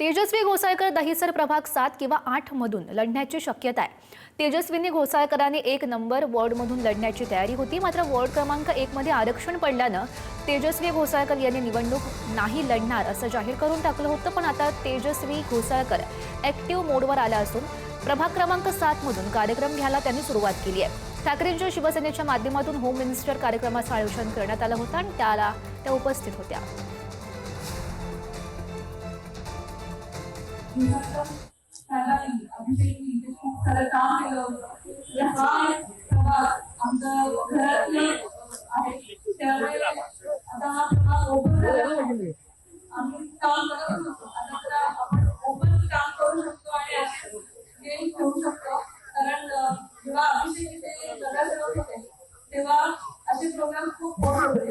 तेजस्वी घोसाळकर दहिसर प्रभाग सात किंवा आठ मधून लढण्याची शक्यता आहे. तेजस्वींनी घोसाळकरांनी एक नंबर वॉर्डमधून लढण्याची तयारी होती. मात्र वॉर्ड क्रमांक एक मध्ये आरक्षण पडल्यानं तेजस्वी घोसाळकर यांनी निवडणूक नाही लढणार असं जाहीर करून टाकलं होतं. पण आता तेजस्वी घोसाळकर ऍक्टिव्ह मोडवर आला असून प्रभाग क्रमांक सात मधून कार्यक्रम घ्यायला त्यांनी सुरुवात केली आहे. ठाकरेंच्या शिवसेनेच्या माध्यमातून होम मिनिस्टर कार्यक्रमाचं आयोजन करण्यात आलं होतं आणि त्याला त्या उपस्थित होत्या. त्याला काम केलं हा आमचं त्यामुळे आता ओपन काम करू शकतो आणि हे ठेवू शकतो कारण जेव्हा अभिषेक इथे जगासमोर होते. तेव्हा असे प्रोग्राम खूप होते.